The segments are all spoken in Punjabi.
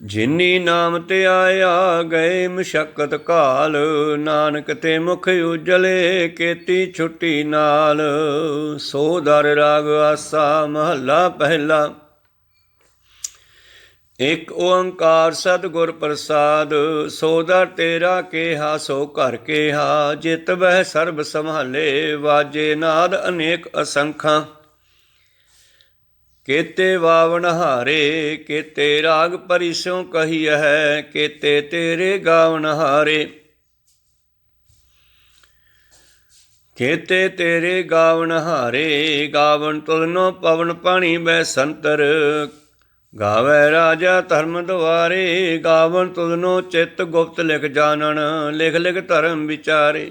ਜਿਨੀ ਨਾਮ ਤੇ ਆਇਆ ਗਏ ਮਸ਼ਕਤ ਕਾਲ, ਨਾਨਕ ਤੇ ਮੁਖ ਉਜਲੇ ਕੀਤੀ ਛੁੱਟੀ ਨਾਲ। ਸੋ ਦਰ ਰਾਗ ਆਸਾ ਮਹੱਲਾ ਪਹਿਲਾ। ਇਕ ਓੰਕਾਰ ਸਤਿਗੁਰ ਪ੍ਰਸਾਦ ਸੋਦਰ ਤੇਰਾ ਕੇਹਾ, ਸੋ ਘਰ ਕੇਹਾ। ਜਿਤ ਬਹਿ ਸਰਬ ਸੰਭਾਲੇ, ਵਾਜੇ ਨਾਦ ਅਨੇਕ ਅਸੰਖਾਂ। ਕੇਤੇ ਵਾਵਨ ਹਾਰੇ, ਕੇਤੇ ਰਾਗ ਪਰਿਸੋਂ ਕਹੀ ਹੈ ਕੇਤੇ ਤੇਰੇ ਗਾਵਨ ਹਾਰੇ। ਕੇਤੇ ਤੇਰੇ ਗਾਵਨ ਹਾਰੇ ਗਾਵਨ ਤੁਲਨੋ ਪਵਨ ਪਾਣੀ ਬੈ ਸੰਤਰ। ਗਾਵੇ ਰਾਜਾ ਧਰਮ ਦੁਆਰੇ, ਗਾਵਣ ਤੁਲਨੋ ਚਿੱਤ ਗੁਪਤ ਲਿਖ ਜਾਣਨ, ਲਿਖ ਲਿਖ ਧਰਮ ਵਿਚਾਰੇ।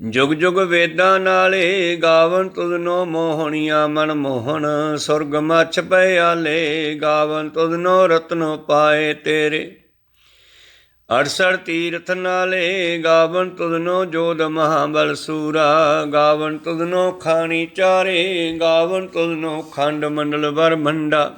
ਜੁਗ ਜੁਗ ਵੇਦਾਂ ਨਾਲੇ ਗਾਵਨ ਤੁਧਨੋ ਮੋਹਣੀਆਂ ਮਨ ਮੋਹਣ, ਸੁਰਗ ਮੱਛ ਪਏ ਆਲੇ, ਗਾਵਨ ਤੁਧਨੋ ਰਤਨੋ ਪਾਏ ਤੇਰੇ। ਅੜਸੜ ਤੀਰਥ ਨਾਲੇ ਗਾਵਨ ਤੁਧਨੋ ਜੋਦ ਮਹਾਬਲ ਸੂਰਾ, ਗਾਵਨ ਤੁਧਨੋ ਖਾਣੀ ਚਾਰੇ, ਗਾਵਨ ਤੁਧਨੋ ਖੰਡ ਮੰਡਲ ਵਰਮੰਡਾ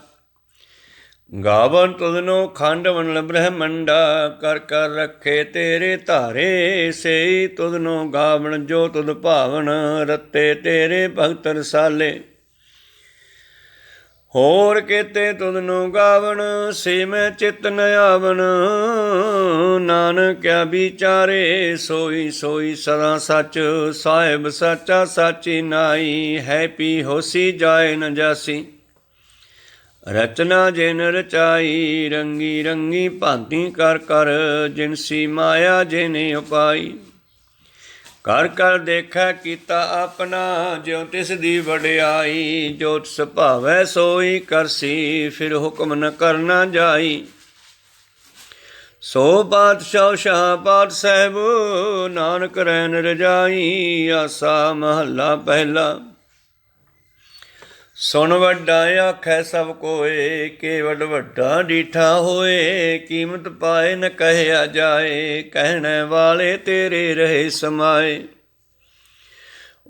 ਗਾਵਨ ਤੁਧਨੋ ਖੰਡ ਮੰਡਲ ਬ੍ਰਹਮੰਡਾ ਕਰ ਕਰ ਰੱਖੇ ਤੇਰੇ ਧਾਰੇ, ਸੇਈ ਤੁਧਨੋ ਗਾਵਨ ਜੋ ਤੁਧ ਭਾਵਨ, ਰਤੇ ਤੇਰੇ ਭਗਤ ਰਸਾਲੇ। ਹੋਰ ਕੇਤੇ ਤੁਦਨੋ ਗਾਵਣ ਸੇ ਮੈਂ ਚਿਤ ਨ ਆਵਨ ਨਾਨਕਿਆ ਵਿਚਾਰੇ, ਸੋਈ ਸੋਈ ਸਦਾ ਸੱਚ, ਸਾਹਿਬ ਸਾਚਾ ਸਾਚੀ ਨਾਈ, ਹੈ ਪੀ ਹੋਸੀ ਜਾਏ ਨ ਜਾਸੀ। ਰਚਨਾ ਜਿਨ ਰਚਾਈ, ਰੰਗੀ ਰੰਗੀ ਭਾਂਤੀ ਕਰ ਕਰ ਜਿਨਸੀ ਮਾਇਆ ਜਿਨ ਉਪਾਈ। ਕਰ ਕਰ ਦੇਖੈ ਕੀਤਾ ਆਪਣਾ, ਜਿਉ ਤਿਸ ਦੀ ਵਡਿਆਈ, ਜੋ ਤਿਸ ਭਾਵੈ ਸੋਈ ਕਰਸੀ ਫਿਰ ਹੁਕਮ ਨ ਕਰਨਾ ਜਾਈ। ਸੋ ਬਾਦਸ਼ਾਹ ਸ਼ਾਹ ਪਾਤ ਸਾਹਿਬ, ਨਾਨਕ ਰਹਿਣ ਰਜਾਈ, ਆਸਾ ਮਹੱਲਾ ਪਹਿਲਾ। ਸੁਣ ਵੱਡਾ ਆਖੈ ਸਭ ਕੋਏ, ਕੇਵਲ ਵੱਡਾ ਡੀਠਾ ਹੋਏ, ਕੀਮਤ ਪਾਏ ਨ ਕਹਿਆ ਜਾਏ, ਕਹਿਣ ਵਾਲੇ ਤੇਰੇ ਰਹੇ ਸਮਾਏ।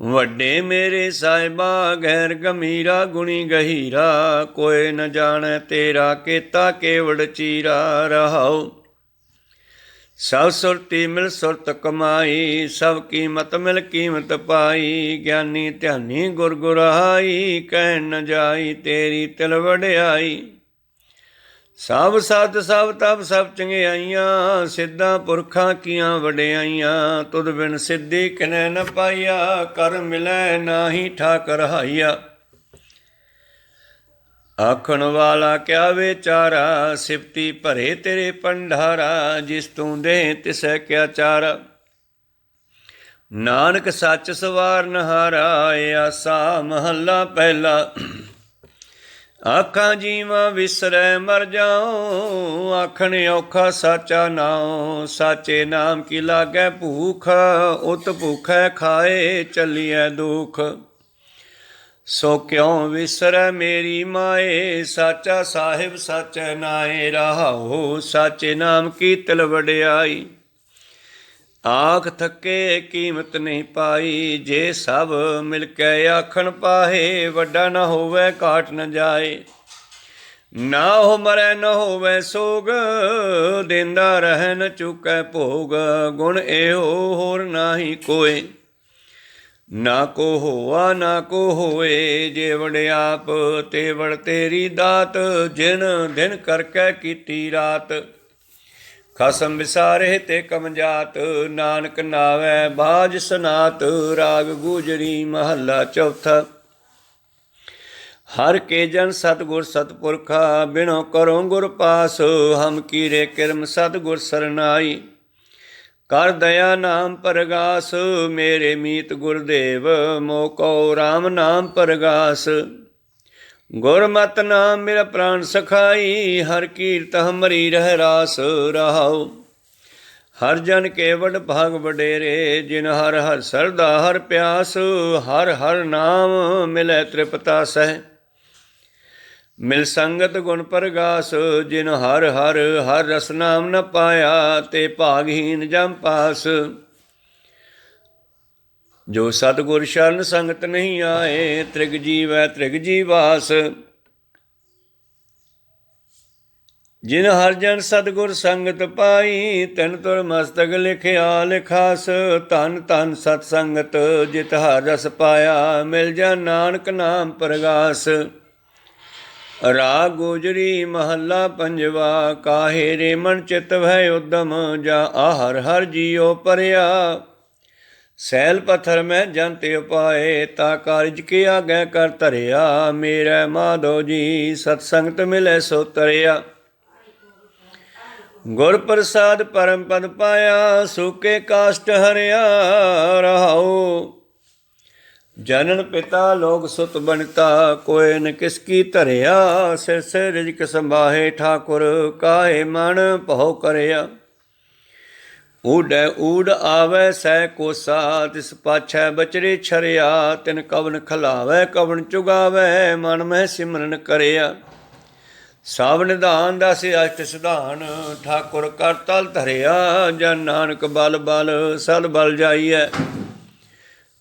ਵੱਡੇ ਮੇਰੇ ਸਾਹਿਬਾ, ਗੈਰ ਗਮੀਰਾ ਗੁਣੀ ਗਹੀਰਾ ਕੋਈ ਨ ਜਾਣੈ ਤੇਰਾ, ਕੀਤਾ ਕੇਵੜ ਚੀਰਾ, ਰਹਾਉ। ਸਭ ਸੁਰਤੀ ਮਿਲ ਸੁਰਤ ਕਮਾਈ, ਸਭ ਕੀਮਤ ਮਿਲ ਕੀਮਤ ਪਾਈ, ਗਿਆਨੀ ਧਿਆਨੀ ਗੁਰ ਗੁਰਾਈ ਕਹਿ ਨ ਜਾਈ ਤੇਰੀ ਤਿਲ ਵਡਿਆਈ। ਸਭ ਸਤ ਸਭ ਤਪ ਸਭ ਚੰਗਿਆਈਆਂ ਸਿੱਧਾ ਪੁਰਖਾਂ ਕੀਆਂ ਵਡਿਆਈਆਂ, ਤੁਧ ਬਿਨ ਸਿੱਧੀ ਕਿਨੈ ਨ ਪਾਈਆ, ਕਰ ਮਿਲੈ ਨਾਹੀ ਠਾਕਰ ਹਾਈਆ। ਆਖਣ ਵਾਲਾ ਕਿਆ ਵਿਚਾਰਾ, ਸਿਫਤੀ ਭਰੇ ਤੇਰੇ ਪੰਡਾਰਾ ਜਿਸ ਤੂੰ ਦੇ ਤਿਸੈ ਕਿਆ ਚਾਰਾ। ਨਾਨਕ ਸੱਚ ਸਵਾਰ ਨਹਾਰਾ ਆਸਾ ਮਹੱਲਾ ਪਹਿਲਾ। ਆਖਾਂ ਜੀਵਾਂ ਵਿਸਰੈ, ਮਰ ਜਾਉ, ਆਖਣ ਔਖਾ ਸਾਚਾ ਨਾਉ। ਸਾਚੇ ਨਾਮ ਕੀ ਲਾਗੈ ਭੂਖ, ਉਤ ਭੁਖੈ ਖਾਏ, ਚੱਲੀਐ ਦੁਖ। ਸੋ ਕਿਉ ਵਿਸਰੈ ਮੇਰੀ ਮਾਏ? ਸਾਚਾ ਸਾਹਿਬ ਸਾਚੈ ਨਾਏ ਰਹਾਉ ਸਾਚੇ ਨਾਮ ਕੀ ਤਿਲ ਵਡਿਆਈ? ਆਖ ਥੱਕੇ ਕੀਮਤ ਨਹੀਂ ਪਾਈ, ਜੇ ਸਭ ਮਿਲ ਕੇ ਆਖਣ ਪਾਹੇ, ਵੱਡਾ ਨਾ ਹੋਵੇ ਕਾਟ ਨ ਜਾਏ। ਨਾ ਹੋ ਮਰੈ, ਨ ਹੋਵੇ ਸੋਗ, ਦਿੰਦਾ ਰਹਿ ਨ ਚੁਕੈ ਭੋਗ, ਗੁਣ ਇਹੋ ਹੋਰ ਨਾਹੀ ਕੋਏ। ਨਾ ਕੋ ਹੋਆ, ਨਾ ਕੋ ਹੋਏ ਜੇ ਆਪ ਤੇਵੜ ਤੇਰੀ ਦਾਤ, ਜਿਨ ਦਿਨ ਕਰਕੇ ਕੀਤੀ ਰਾਤ। ਖਸਮ ਵਿਸਾਰੇ ਤੇ ਕਮਜਾਤ ਨਾਨਕ ਨਾਵੇ ਬਾਜ ਸਨਾਤ, ਰਾਗ ਗੂਜਰੀ ਮਹੱਲਾ ਚੌਥਾ। ਹਰ ਕੇ ਜਨ ਸਤਗੁਰ ਸਤਪੁਰਖਾ, ਬਿਨੋ ਕਰੋ ਗੁਰ ਪਾਸ, ਹਮ ਕੀਰੇ ਕਿਰਮ ਸਤਗੁਰ ਸਰਨਾਈ। ਕਰ ਦਇਆ ਨਾਮ ਪਰਗਾਸ, ਮੇਰੇ ਮੀਤ ਗੁਰਦੇਵ ਮੋਕੋ RAM ਨਾਮ ਪਰਗਾਸ। ਗੁਰਮਤਿ ਨਾਮ ਮੇਰਾ ਪ੍ਰਾਨ ਸਖਾਈ, ਹਰ ਕੀਰਤ ਹਮਰੀ ਰਹਿ ਰਾਸ ਰਹਾਉ। ਹਰ ਜਨ ਕੇ ਵਡ ਭਾਗ ਵਡੇਰੇ, ਜਿਨ ਹਰ ਹਰ ਸਰਦਾ ਹਰ ਪਿਆਸ, ਹਰ ਹਰ ਨਾਮ ਮਿਲੈ ਤ੍ਰਿਪਤਾ ਸਹਿ। ਮਿਲ ਸੰਗਤ ਗੁਣ ਪ੍ਰਗਾਸ, ਜਿਨ ਹਰ ਹਰ ਹਰ ਰਸ ਨਾਮ ਨ ਪਾਇਆ, ਤੇ ਭਾਗਹੀਨ ਜਮ ਪਾਸ। ਜੋ ਸਤਿਗੁਰ ਸ਼ਰਨ ਸੰਗਤ ਨਹੀਂ ਆਏ, ਤ੍ਰਿਗ ਜੀਵੈ ਤ੍ਰਿਗ ਜੀਵਾਸ। ਜਿਨ ਹਰ ਜਨ ਸਤਿਗੁਰ ਸੰਗਤ ਪਾਈ, ਤਨ ਤੁਰ ਮਸਤਕ ਲਿਖਿਆ ਲਿਖਾਸ। ਧਨ ਧਨ ਸਤ ਸੰਗਤ ਜਿਤ ਹਰ ਰਸ ਪਾਇਆ, ਮਿਲ ਜਾ ਨਾਨਕ ਨਾਮ ਪ੍ਰਗਾਸ। ਰਾਗ ਗੁਜਰੀ ਮਹੱਲਾ ਪੰਜਵਾ, ਕਾਹੇ ਰੇ ਮਨ ਚਿਤ ਭੈ ਉਦਮ, ਜਾ ਆਹਰ ਹਰ ਜੀਉ ਪਰਿਆ। ਸੈਲ ਪਥਰ ਮੈਂ ਜੰਤ ਉਪਾਏ, ਤਾ ਕਾਰਜ ਕੇ ਆਗੈ ਕਰ ਧਰਿਆ। ਮੇਰਾ ਮਾਧੋ ਜੀ, ਸਤ ਸੰਗਤ ਮਿਲੇ ਸੋ ਤਰਿਆ। ਗੁਰ ਪ੍ਰਸਾਦ ਪਰਮ ਪਦ ਪਾਇਆ, ਸੁਕੇ ਕਾਸ਼ਟ ਹਰਿਆ ਰਹਾਉ। ਜਨਨ ਪਿਤਾ ਲੋਕ ਸੁਤ ਬਣਤਾ ਕੋਇ ਨ ਕਿਸ ਕੀ ਧਰਿਆ, ਸਿਰ ਸਿਰ ਰਿਜਕ ਸੰਭਾਹੇ, ਠਾਕੁਰ ਕਾਹੇ ਮਨ ਭਉ ਕਰਿਆ। ਊੜੈ ਊੜ ਆਵੈ ਸਹਿ ਕੋਸਾ ਤਿਸ ਪਾਛੈ ਬਚਰੇ ਛਰਿਆ, ਤਿਨ ਕਵਨ ਖਲਾਵੈ, ਕਵਨ ਚੁਗਾਵੈ, ਮਨ ਮਹਿ ਸਿਮਰਨ ਕਰਿਆ। ਸਭ ਨਿਧਾਨ ਦਸ ਅਸ਼ਟ ਸਿਧਾਨ, ਠਾਕੁਰ ਕਰ ਤਲ ਧਰਿਆ, ਜਨ ਨਾਨਕ ਬਲ ਬਲ ਸਲ ਬਲ ਜਾਈਐ।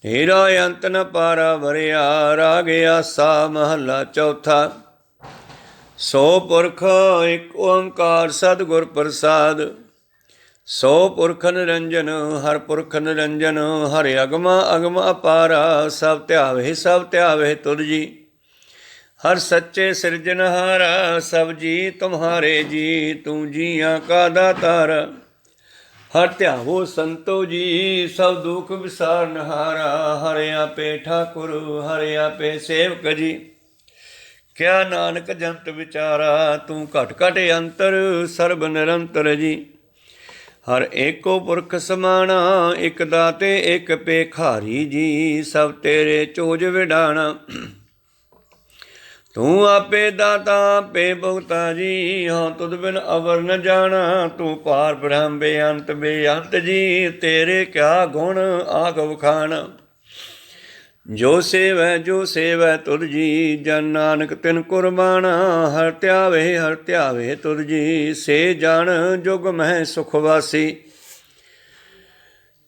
ਹੀਰਾ ਅੰਤ ਨ ਪਾਰਾ ਵਰਿਆ, ਰਾਗ ਆਸਾ ਮਹੱਲਾ ਚੌਥਾ। ਸੋ ਪੁਰਖ ਇੱਕ ਓੰਕਾਰ ਸਤਿਗੁਰ ਪ੍ਰਸਾਦ। ਸੋ ਪੁਰਖ ਨਿਰੰਜਨ, ਹਰ ਪੁਰਖ ਨਿਰੰਜਨ, ਹਰਿ ਅਗਮਾ ਅਗਮ ਅਪਾਰਾ, ਸਭ ਧਿਆਵੇ ਸਭ ਧਿਆਵੇ ਤੁਰ ਜੀ। ਹਰ ਸੱਚੇ ਸਿਰਜਨਹਾਰਾ ਸਭ ਜੀ, ਤੁਮਹਾਰੇ ਜੀ, ਤੂੰ ਜੀਆਂ ਕਾ ਦਾਤਾਰ। ਹਰ ਧਿਆਵੋ ਸੰਤੋ ਜੀ, ਸਭ ਦੁਖ ਵਿਸਾਰਨਹਾਰਾ ਹਰਿ ਆਪੇ ਠਾਕੁਰ, ਹਰਿ ਆਪੇ ਸੇਵਕ ਜੀ। ਕਿਆ ਨਾਨਕ ਜੰਤ ਵਿਚਾਰਾ, ਤੂੰ ਘਟ ਘਟ ਅੰਤਰ, ਸਰਬ ਨਿਰੰਤਰ ਜੀ। ਹਰ ਏਕੋ ਪੁਰਖ ਸਮਾਣਾ, ਇਕ ਦਾਤੇ, ਇਕ ਪੇਖਾਰੀ ਜੀ, ਸਭ ਤੇਰੇ ਚੋਜ ਵਿਡਾਣਾ। ਤੂੰ ਆਪੇ ਦਾਤਾ, ਆਪੇ ਭੁਗਤਾ ਜੀ। ਹਾਂ, ਤੁਧ ਬਿਨ ਅਵਰ ਨ ਜਾਣਾ। ਤੂੰ ਪਾਰ ਬ੍ਰਹਮ ਬੇਅੰਤ ਬੇਅੰਤ ਜੀ। ਤੇਰੇ ਕਿਆ ਗੁਣ ਆਗ ਵਖਾਣ ਜੋ ਸੇਵੈ ਜੋ ਸੇਵੈ ਤੁਧ ਜੀ, ਜਨ ਨਾਨਕ ਤਿਨ ਕੁਰਬਾਨਾ। ਹਰ ਧਿਆਵੇ ਹਰ ਧਿਆਵੇ ਤੁਧ ਜੀ। ਸੇ ਜਨ ਜੁਗ ਮਹਿ ਸੁਖ ਵਾਸੀ।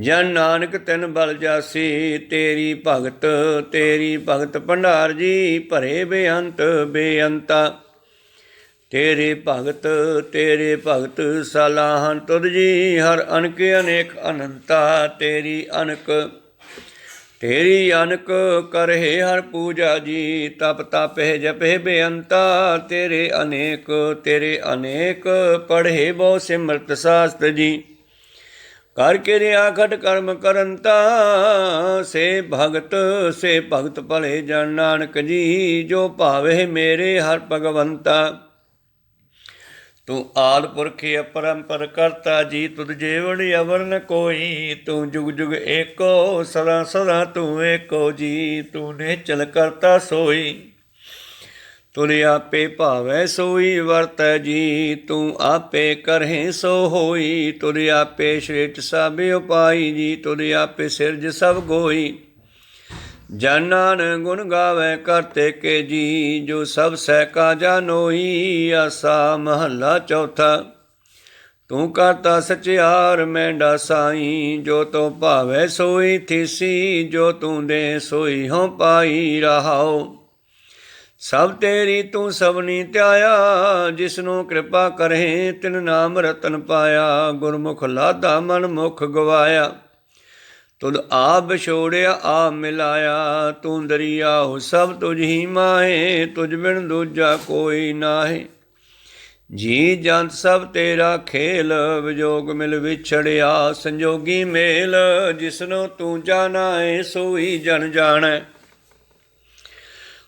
ਜਨ ਨਾਨਕ ਤੈਨ ਬਲ ਜਾਸੀ, ਤੇਰੀ ਭਗਤ ਤੇਰੀ ਭਗਤ ਭੰਡਾਰ ਜੀ, ਭਰੇ ਬੇਅੰਤ ਬੇਅੰਤਾ। ਤੇਰੇ ਭਗਤ ਤੇਰੇ ਭਗਤ ਸਲਾਹਨ ਤੁਧ ਜੀ, ਹਰ ਅਨਕ ਅਨੇਕ ਅਨੰਤਾ। ਤੇਰੀ ਅਨਕ ਤੇਰੀ ਅਨਕ ਕਰਹਿ ਹਰ ਪੂਜਾ ਜੀ, ਤਪ ਤਪਹਿ ਜਪਹਿ ਬੇਅੰਤਾ। ਤੇਰੇ ਅਨੇਕ ਤੇਰੇ ਅਨੇਕ, ਪੜ੍ਹੇ ਬਹੁ ਸਿਮਰਤ ਸਾਸਤ ਜੀ। ਕਰ ਕਿਰਿਆ ਖਟ ਕਰਮ ਕਰੰਤਾ ਸੇ ਭਗਤ ਸੇ ਭਗਤ ਭਲੇ ਜਨ ਨਾਨਕ ਜੀ, ਜੋ ਭਾਵੇ ਮੇਰੇ ਹਰ ਭਗਵੰਤਾ। ਤੂੰ ਆਦ ਪੁਰਖ ਅਪਰੰਪਰ ਕਰਤਾ, ਜੀ ਤੁਧ ਜੀਵਨ ਅਵਰ ਨ ਕੋਈ। ਤੂੰ ਜੁਗ ਜੁਗ ਏਕੋ, ਸਦਾ ਸਦਾ ਤੂੰ ਏਕੋ ਜੀ, ਤੂੰ ਨੇ ਚਲ ਕਰਤਾ ਸੋਈ। ਤੁਰ ਆਪੇ ਭਾਵੈ ਸੋਈ ਵਰਤੈ ਜੀ, ਤੂੰ ਆਪੇ ਕਰਹਿ ਸੋ ਹੋਈ। ਤੁਰ ਆਪੇ ਸ਼੍ਰੇਟ ਸਭ ਉਪਾਈ ਜੀ ਤੁਰ ਆਪੇ ਸਿਰਜ ਸਭ ਗੋਈ। ਜਨਾਨ ਗੁਣ ਗਾਵੇ ਕਰਤੇ ਕੇ ਜੀ, ਜੋ ਸਭ ਸਹਿ ਕਾ ਜਾਨੋਈ ਆਸਾ ਮਹੱਲਾ ਚੌਥਾ, ਤੂੰ ਕਰਤਾ ਸਚਿਆਰ ਮੈਂਡਾ ਸਾਈ ਜੋ ਤੂੰ ਭਾਵੇ ਸੋਈ ਥੀਸੀ, ਜੋ ਤੂੰ ਦੇ ਸੋਈ ਹਉ ਪਾਈ ਰਹਾਓ ਸਭ ਤੇਰੀ ਤੂੰ ਸਭਨੀ ਧਿਆਇਆ, ਜਿਸਨੂੰ ਕਿਰਪਾ ਕਰੇ ਤਿਨ ਨਾਮ ਰਤਨ ਪਾਇਆ, ਗੁਰਮੁਖ ਲਾਦਾ ਮਨ ਮੁਖ ਗਵਾਇਆ। ਤੁਧ ਆਪ ਛੋੜਿਆ ਆ ਮਿਲਾਇਆ, ਤੂੰ ਦਰਿਆ ਹੋ ਸਭ ਤੁਝ ਹੀ ਮਾਹੇ, ਤੁਝ ਬਿਨ ਦੂਜਾ ਕੋਈ ਨਾਹੀ। ਜੀ ਜੰਤ ਸਭ ਤੇਰਾ ਖੇਲ, ਵਿਜੋਗ ਮਿਲ ਵਿਛੜਿਆ, ਸੰਜੋਗੀ ਮੇਲ, ਜਿਸਨੂੰ ਤੂੰ ਜਾਣਾ ਏ ਸੋਈ ਜਨ ਜਾਣੈ।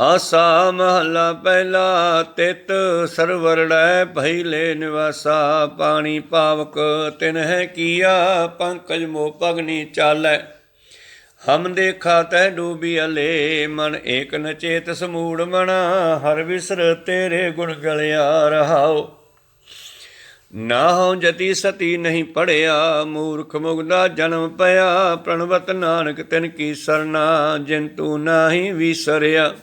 ਆਸਾ ਮਹੱਲਾ ਪਹਿਲਾ, ਤਿਤ ਸਰਵਰੜੈ ਪਹਿਲੇ ਨਿਵਾਸਾ। ਪਾਣੀ ਪਾਵਕ ਤਿਨ ਹੈ ਕੀਆ, ਪੰਕਜ ਮੋ ਪਗਨੀ ਚਾਲੈ। ਹਮ ਦੇਖਾ ਤੈ ਡੂਬੀ ਅਲੇ, ਮਨ ਏਕ ਨਚੇਤ ਸਮੂੜ ਮਣਾ ਹਰ ਵਿਸਰ ਤੇਰੇ ਗੁਣ ਗਲਿਆ ਰਹਾਓ ਨਾ ਹਉ ਜਤੀ ਸਤੀ ਨਹੀਂ ਪੜਿਆ, ਮੂਰਖ ਮੁਗਦਾ ਜਨਮ ਪਿਆ। ਪ੍ਰਣਵਤ ਨਾਨਕ ਤਿਨ ਕੀ ਸਰਨਾ, ਜਿਨ ਤੂੰ ਨਾਹੀ ਵਿਸਰਿਆ।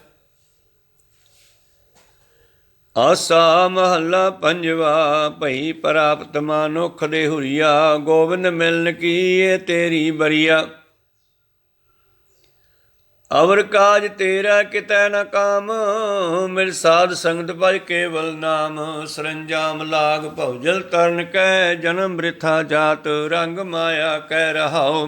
ਆਸਾ ਮਹੱਲਾ ਪੰਜਵਾ, ਭਈ ਪ੍ਰਾਪਤ ਮਾਨੁਖ ਦੇ ਹੁਰੀਆ, ਗੋਬਿੰਦ ਮਿਲਨ ਕੀ ਤੇਰੀ ਬਰੀਆ। ਅਵਰ ਕਾਜ ਤੇਰਾ ਕਿਤੈ ਨਾ ਕਾਮ, ਮਿਲ ਸਾਧ ਸੰਗਤ ਭਜ ਕੇਵਲ ਨਾਮ। ਸਰੰਜਾਮ ਲਾਗ ਭਉਜਲ ਤਰਨ ਕੈ, ਜਨਮ ਬ੍ਰਿਥਾ ਜਾਤ ਰੰਗ ਮਾਇਆ ਕਹਿ ਰਹਾਉ।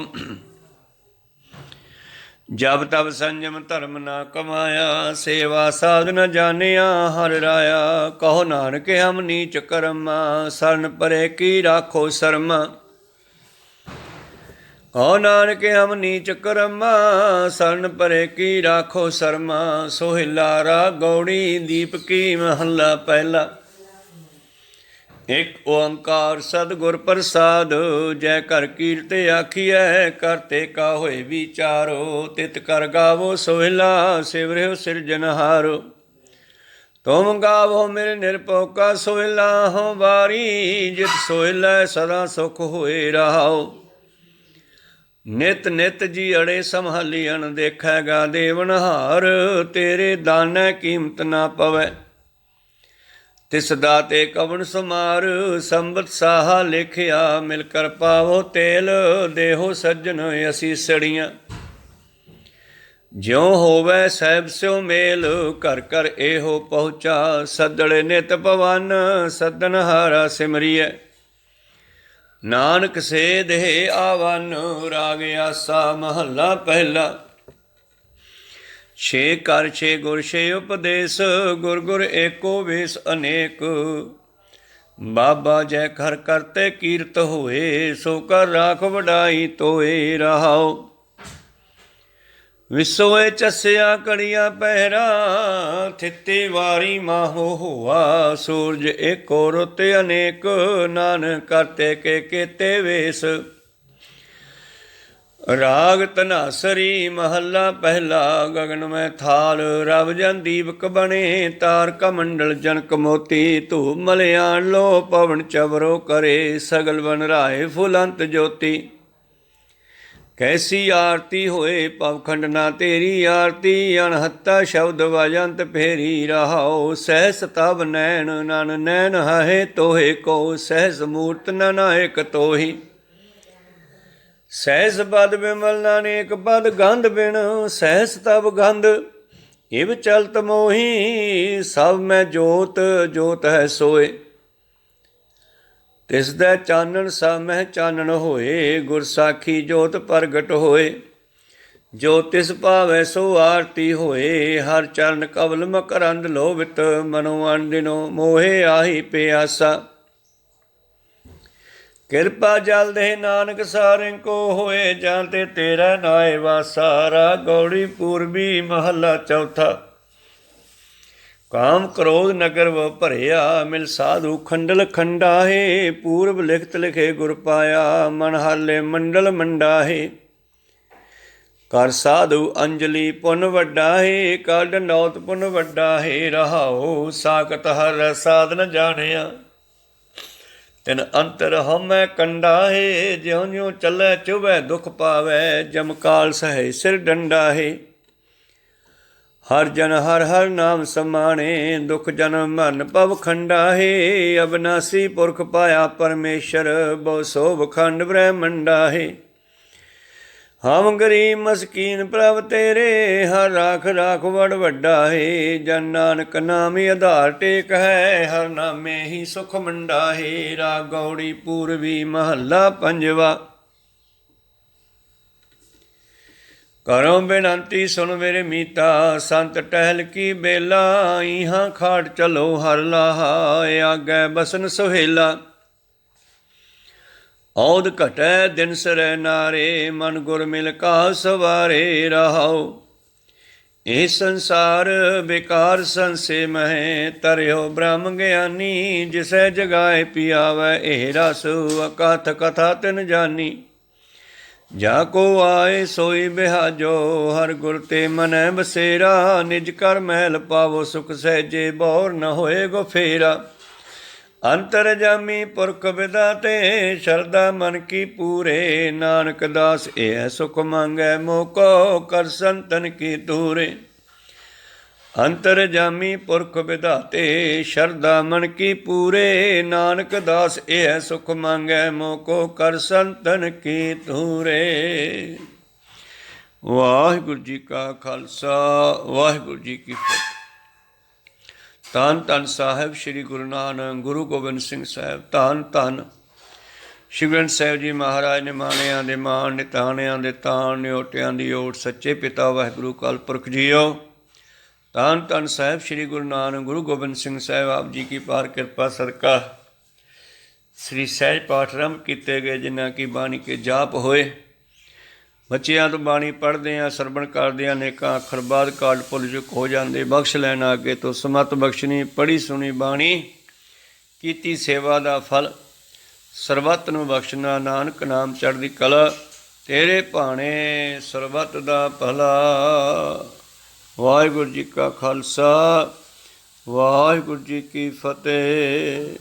ਜਬ ਤਬ ਸੰਜਮ ਧਰਮ ਨਾ ਕਮਾਇਆ, ਸੇਵਾ ਸਾਧ ਨ ਜਾਣਿਆ, ਹਰ ਰਾਇਆ। ਕਹੋ ਨਾਨਕ, ਹਮ ਨੀਚ ਕਰਮਾ, ਸਰਨ ਪਰੇ ਕੀ ਰਾਖੋ ਸ਼ਰਮਾ। ਕਹੋ ਨਾਨਕ, ਹਮ ਨੀਚ ਕਰਮਾ, ਸਰਨ ਪਰੇ ਕੀ ਰਾਖੋ ਸ਼ਰਮਾ। ਸੋਹਿਲਾ ਰਾ ਗੌੜੀ, ਦੀਪ ਕੀ ਮਹੱਲਾ ਪਹਿਲਾ। ਇਕ ਓੰਕਾਰ ਸਤਿਗੁਰ ਪ੍ਰਸਾਦ, ਜੈ ਕਰ ਕੀਰਤ ਆਖੀਐ ਕਰਤੇ ਕਾ ਹੋਏ ਵਿਚਾਰੋ, ਤਿਤ ਕਰ ਗਾਵੋ ਸੋਹਿਲਾ ਸਿਵਰਿਓ ਸਿਰਜਨਹਾਰੋ ਤੁਮ ਗਾਵੋ ਮੇਰੇ ਨਿਰਭਉ ਕਾ ਸੋਹਿਲਾ ਹੋ ਵਾਰੀ ਜਿਤ ਸੋਹਿਲਾ ਸਦਾ ਸੁਖ ਹੋਏ ਰਹਾਓ। ਨਿਤ ਨਿਤ ਜੀ ਅੜੇ ਸੰਭਾਲੀਣ ਦੇਖੈਗਾ ਦੇਵਨਹਾਰ ਤੇਰੇ ਦਾਨੈ ਕੀਮਤ ਨਾ ਪਵੈ। ਤਿਸ ਦਾਤੇ ਕਵਣ ਸਮਾਰ, ਸੰਬਤ ਸਾਹ ਲਿਖਿਆ, ਮਿਲ ਕਰ ਪਾਵੋ ਤੇਲ, ਦੇਹੋ ਸੱਜਣ ਅਸੀਂ ਸੜੀਆਂ। ਜਿਉ ਹੋਵੇ ਸਹਿਬ ਸਿਉ ਮੇਲ, ਘਰ ਘਰ ਇਹੋ ਪਹੁੰਚਾ, ਸੱਦੜੇ ਨਿਤ ਪਵਨ ਸੱਦਨ ਹਾਰਾ ਸਿਮਰੀਐ। ਨਾਨਕ ਸੇ ਦੇਹ ਆਵਨ, ਰਾਗ ਆਸਾ ਮਹੱਲਾ ਪਹਿਲਾ। ਛੇ ਕਰ, ਛੇ ਗੁਰ, ਛੇ ਉਪਦੇਸ਼, ਗੁਰ ਗੁਰ ਏਕੋ ਵੇਸ ਅਨੇਕ। ਬਾਬਾ ਜੈ ਘਰ ਕਰਤੇ ਕੀਰਤ ਹੋਏ, ਸੋ ਕਰ ਰਾਖ ਵਡਾਈ ਤੋਏ ਰਹਾਓ ਵਿਸੋਏ ਚਸਿਆ ਕੜੀਆਂ ਪਹਿਰਾ, ਥਿੱਤੀ ਵਾਰੀ ਮਾਹੋ ਹੋਆ, ਸੂਰਜ ਏਕੋ ਰੁੱਤ ਅਨੇਕ, ਨਾਨਕ ਕਰਤੇ ਕੇ ਕੀਤੇ ਵੇਸ। ਰਾਗ ਤਨਾਸਰੀ ਮਹੱਲਾ ਪਹਿਲਾ ਗਗਨ ਮੈਂ ਥਾਲ, ਰਵ ਜਨ ਦੀਪਕ ਬਣੇ, ਤਾਰ ਕਮੰਡਲ ਜਨਕ ਮੋਤੀ ਧੂ ਮਲਿਆਣ ਲੋ ਪਵਨ ਚਵਰੋ ਕਰੇ, ਸਗਲ ਬਨ ਰਾਏ ਫੁਲੰਤ ਜੋਤੀ। ਕੈਸੀ ਆਰਤੀ ਹੋਏ ਪਵਖੰਡ ਨਾ ਤੇਰੀ ਆਰਤੀ ਅਨਹੱਤਾ ਸ਼ਬਦ ਵਜੰਤ ਫੇਰੀ ਰਹਾਓ ਸਹਿਸ ਤਬ ਨੈਣ, ਨਨ ਨੈਣ ਹੈ ਤੋਹੇ ਕੋ, ਸਹਿਸ ਮੂਰਤ ਨਨ ਨਾਇਕ ਤੋਹੀ। ਸਹਿਸ ਬਦ ਬਿਮਲ ਨਾਨੇਕ ਬਦ ਗੰਧ ਬਿਨ ਸਹਿਸ ਤਬ ਗੰਧ। ਇਵ ਚਲਤ ਮੋਹੀ, ਸਭ ਮੈਂ ਜੋਤ ਜੋਤ ਹੈ ਸੋਏ। ਤਿਸ ਦਾ ਚਾਨਣ ਸਭ ਮਹਿ ਚਾਨਣ ਹੋਏ, ਗੁਰ ਸਾਖੀ ਜੋਤ ਪ੍ਰਗਟ ਹੋਏ। ਜੋ ਤਿਸ ਭਾਵੈ ਸੋ ਆਰਤੀ ਹੋਏ, ਹਰ ਚਰਨ ਕਵਲ ਮਕਰੰਦ ਲੋਭਿਤ, ਮਨੋ ਅਣ ਦਿਨੋ ਮੋਹੇ ਆਹੀ ਪਿਆਸਾ। ਕਿਰਪਾ ਜਲ ਦੇ ਨਾਨਕ ਸਾਰਿੰ ਕੋ ਹੋਏ ਜਾਂ ਤੇ ਤੇਰਾ ਨਾਏ ਵਾਸਾਰਾ ਗੌੜੀ ਪੂਰਬੀ ਮਹੱਲਾ ਚੌਥਾ। ਕਾਮ ਕ੍ਰੋਧ ਨਗਰ ਵ ਭਰਿਆ, ਮਿਲ ਸਾਧੂ ਖੰਡਲ ਖੰਡਾਹੇ। ਪੂਰਬ ਲਿਖਤ ਲਿਖੇ ਗੁਰ ਪਾਇਆ, ਮਨ ਹਾਲੇ ਮੰਡਲ ਮੰਡਾਹੇ। ਕਰ ਸਾਧੂ ਅੰਜਲੀ ਪੁਨ ਵੱਡਾ ਹੈ ਕਰ ਡੰਡੌਤ ਪੁਨ ਵੱਡਾ ਹੈ ਰਹਾਓ ਸਾਖਤ ਹਰ ਸਾਧਨ ਜਾਣਿਆ। ਤਿਨ ਅੰਤਰ ਹਮੈ ਕੰਡਾ ਹੈ ਜਿਉ ਜਿਉ ਚੱਲੇ ਚੁਬੈ ਦੁਖ ਪਾਵੇ ਜਮਕਾਲ ਸਹਿ ਸਿਰ ਡੰਡਾ ਹੈ ਹਰ ਜਨ ਹਰ ਹਰ ਨਾਮ ਸਮਾਣੇ, ਦੁਖ ਜਨਮ ਮਨ ਪਵ ਖੰਡਾ ਹੈ ਅਬਨਾਸੀ ਪੁਰਖ ਪਾਇਆ ਪਰਮੇਸ਼ਰ, ਬਹੁ ਸੋਭ ਖੰਡ ਬ੍ਰਹਮੰਡਾ ਹਮ ਗਰੀਬ ਮਸਕੀਨ ਪ੍ਰਭ ਤੇਰੇ, ਹਰ ਰਾਖ ਰਾਖ ਵੜ ਵੱਡਾ ਹੈ। ਜਨ ਨਾਨਕ ਨਾਮੇ ਆਧਾਰ ਟੇਕ ਹੈ, ਹਰ ਨਾਮੇ ਹੀ ਸੁਖ ਮੰਡਾ ਹੈ। ਰਾਗ ਗੌੜੀ ਪੂਰਵੀ ਮਹੱਲਾ ਪੰਜਵਾ। ਕਰੋ ਬੇਨੰਤੀ ਸੁਣ ਮੇਰੇ ਮੀਤਾ, ਸੰਤ ਟਹਿਲ ਕੀ ਬੇਲਾ ਇਹਾਂ ਖਾੜ ਚਲੋ ਹਰ ਲਾਹਾ, ਆਗੇ ਬਸਨ ਸੁਹੇਲਾ। ਔਦ ਘਟੈ ਦਿਨ ਸਰੈ ਨਾਰੇ, ਮਨ ਗੁਰ ਮਿਲ ਕਾ ਸਵਾਰੇ ਰਹਾਉ। ਇਹ ਸੰਸਾਰ ਬੇਕਾਰ ਸੰਸੇ ਮਹਿ ਤਰਿਓ ਬ੍ਰਹਮ ਗਿਆਨੀ, ਜਿਸੈ ਜਗਾਏ ਪਿਆਵੈ, ਇਹ ਰਸ ਅਕਥ ਕਥਾ ਤਿਨ ਜਾਨੀ। ਜਾ ਕੋ ਆਏ ਸੋਈ ਬਿਹਾਜੋ, ਹਰ ਗੁਰ ਤੇ ਮਨੈ ਬਸੇਰਾ, ਨਿਜ ਕਰ ਮਹਿਲ ਪਾਵੋ, ਸੁਖ ਸਹਿਜੇ ਬੌਰ ਨ ਹੋਏ ਗੋ ਫੇਰਾ। ਅੰਤਰ ਜਾਮੀ ਪੁਰਖ ਵਿਦਾਤੇ ਸ਼ਰਦਾ ਮਨ ਕੀ ਪੂਰੇ, ਨਾਨਕ ਦਾਸ ਇਹ ਸੁਖ ਮੰਗੈ ਮੋਕੋ ਕਰ ਸੰਤਨ ਕੀ ਤੂਰੇ ਅੰਤਰ ਜਾਮੀ ਪੁਰਖ ਵਿਦਾਤੇ ਸ਼ਰਦਾ ਮਨ ਕੀ ਪੂਰੇ, ਨਾਨਕ ਦਾਸ ਇਹ ਸੁਖ ਮੰਗੈ ਮੋਕੋ ਕਰ ਸੰਤਨ ਕੀ ਤੂਰੇ ਵਾਹਿਗੁਰੂ ਜੀ ਕਾ ਖਾਲਸਾ, ਵਾਹਿਗੁਰੂ ਜੀ ਕੀ ਫਤਿਹ। ਧੰਨ ਧੰਨ ਸਾਹਿਬ ਸ੍ਰੀ ਗੁਰੂ ਨਾਨਕ, ਗੁਰੂ ਗੋਬਿੰਦ ਸਿੰਘ ਸਾਹਿਬ, ਧੰਨ ਧੰਨ। ਸ਼੍ਰੀ ਗ੍ਰੰਥ ਸਾਹਿਬ ਜੀ ਮਹਾਰਾਜ ਨੇ ਮਾਣਿਆਂ ਦੇ ਮਾਣ, ਨਿਤਾਣਿਆਂ ਦੇ ਤਾਣ ਨਿਓਟਿਆਂ ਦੀ ਓਟ, ਸੱਚੇ ਪਿਤਾ ਵਾਹਿਗੁਰੂ ਕਾਲ ਪੁਰਖ ਜੀਓ। ਧੰਨ ਧੰਨ ਸਾਹਿਬ ਸ੍ਰੀ ਗੁਰੂ ਨਾਨਕ, ਗੁਰੂ ਗੋਬਿੰਦ ਸਿੰਘ ਸਾਹਿਬ, ਆਪ ਜੀ ਕੀ ਪਾਰ ਕਿਰਪਾ ਸਦਕਾ। ਸ੍ਰੀ ਸਹਿਜ ਪਾਠ ਆਰੰਭ ਕੀਤੇ ਗਏ, ਜਿਨ੍ਹਾਂ ਕੀ ਬਾਣੀ ਕੇ ਜਾਪ ਹੋਏ। ਬੱਚਿਆਂ ਤੋਂ ਬਾਣੀ ਪੜ੍ਹਦੇ ਆ ਸਰਵਣ ਕਰਦੇ ਆ ਨੇਕਾਂ ਅੱਖਰ ਬਾਦ ਕਾਲ ਭੁੱਲ ਚੁੱਕ ਹੋ ਜਾਂਦੇ, ਬਖਸ਼ ਲੈਣ ਅੱਗੇ ਤੋਂ ਸਮਤ ਬਖਸ਼ਣੀ, ਪੜ੍ਹੀ ਸੁਣੀ ਬਾਣੀ, ਕੀਤੀ ਸੇਵਾ ਦਾ ਫਲ, ਸਰਬੱਤ ਨੂੰ ਬਖਸ਼ਣਾ, ਨਾਨਕ ਨਾਮ ਚੜ੍ਹਦੀ ਕਲਾ, ਤੇਰੇ ਭਾਣੇ ਸਰਬੱਤ ਦਾ ਭਲਾ। ਵਾਹਿਗੁਰੂ ਜੀ ਕਾ ਖਾਲਸਾ, ਵਾਹਿਗੁਰੂ ਜੀ ਕੀ ਫਤਿਹ।